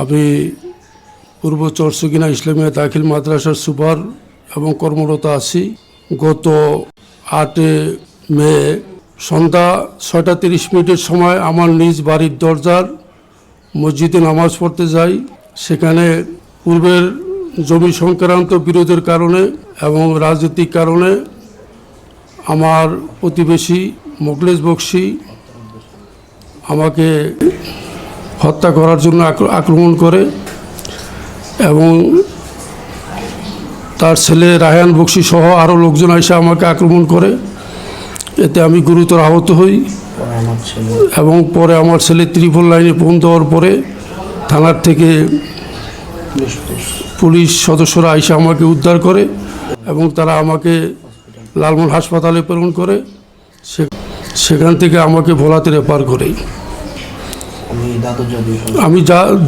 আমি পূর্ব চরসুকিনা ইসলামিয়া দাখিল মাদ্রাসার সুপার এবং কর্মরত আছি। গত আটে মে সন্ধ্যা ছয়টা তিরিশ মিনিটের সময় আমার নিজ বাড়ির দরজার মসজিদে নামাজ পড়তে যাই। সেখানে পূর্বের জমি সংক্রান্ত বিরোধের কারণে এবং রাজনৈতিক কারণে আমার প্রতিবেশী মোকলেশ বক্সি আমাকে হত্যা করার জন্য আক্র- আক্রমণ করে এবং তার ছেলে রায়ান বক্সি সহ আরও লোকজন এসে আমাকে আক্রমণ করে। এতে আমি গুরুতর আহত হই এবং পরে আমার ছেলে ত্রিপল লাইনে ফোন দেওয়ার পরে থানার থেকে পুলিশ সদস্যরা এসে আমাকে উদ্ধার করে এবং তারা আমাকে লালমোহন হাসপাতালে প্রেরণ করে। সে- সেখান থেকে আমাকে ভোলাতে রেফার করে আমি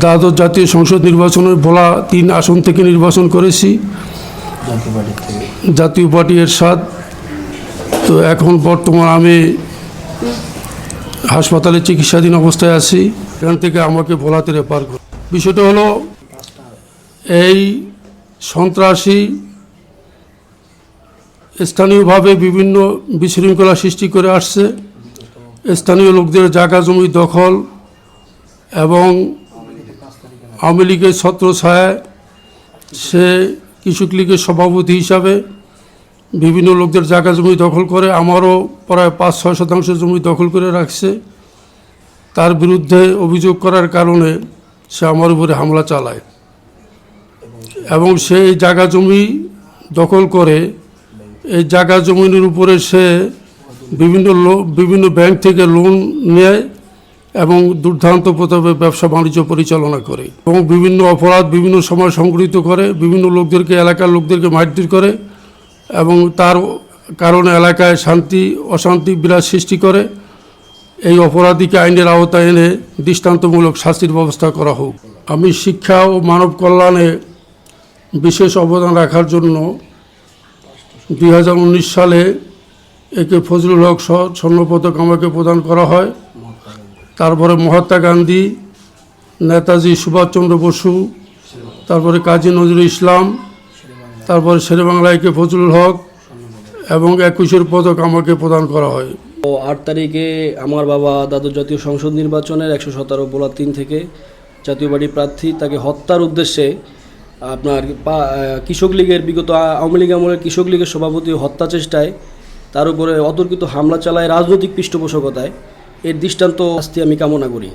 দ্বাদশ জাতীয় সংসদ নির্বাচনের ভোলা তিন আসন থেকে নির্বাচন করেছি। জাতীয় পার্টি এর সাথ তো এখন বর্তমান আমি হাসপাতালে চিকিৎসাধীন অবস্থায় আছি। এখান থেকে আমাকে ভোলাতে রেফার করে বিষয়টা হলো এই সন্ত্রাসী স্থানীয়ভাবে বিভিন্ন বিশৃঙ্খলা সৃষ্টি করে আসছে। স্থানীয় লোকদের জায়গা জমি দখল এবং আওয়ামী লীগের ছত্রছায়ায় সে কৃষক লীগের সভাপতি হিসাবে বিভিন্ন লোকদের জায়গা জমি দখল করে, আমারও প্রায় পাঁচ ছয় শতাংশ জমি দখল করে রাখছে। তার বিরুদ্ধে অভিযোগ করার কারণে সে আমার উপরে হামলা চালায়। এবং সে এই জায়গা জমি দখল করে, এই জায়গা জমিনের উপরে সে বিভিন্ন বিভিন্ন ব্যাংক থেকে লোন নেয়। এবং দুর্দান্ত প্রতাপে ব্যবসা বাণিজ্য পরিচালনা করে এবং বিভিন্ন অপরাধ বিভিন্ন সময় সংগঠিত করে, বিভিন্ন লোকদেরকে, এলাকার লোকদেরকে মারধর করে এবং তার কারণে এলাকায় শান্তি, অশান্তি, বিরাজ সৃষ্টি করে। এই অপরাধীকে আইনের আওতায় এনে দৃষ্টান্তমূলক শাস্তির ব্যবস্থা করা হোক। আমি শিক্ষা ও মানব কল্যাণে বিশেষ অবদান রাখার জন্য দু হাজার উনিশ সালে একে ফজলুল হক স্বর্ণপদক আমাকে প্রদান করা হয়। তারপরে মহাত্মা গান্ধী, নেতাজি সুভাষচন্দ্র বসু, তারপরে কাজী নজরুল ইসলাম, তারপরে শেরেবাংলা একে ফজলুল হক এবং একুশের পদক আমাকে প্রদান করা হয়। ও আট তারিখে আমার বাবা দাদু জাতীয় সংসদ নির্বাচনের একশো সতেরো বোলার তিন থেকে জাতীয় পার্টি প্রার্থী তাকে হত্যার উদ্দেশ্যে আপনার কৃষক লীগের বিগত আওয়ামী লীগ আমলের কৃষক লীগের সভাপতি হত্যা চেষ্টায় তার উপরে অতর্কিত হামলা চালায় রাজনৈতিক পৃষ্ঠপোষকতায়। এর দৃষ্টান্ত আসতে আমি কামনা করি।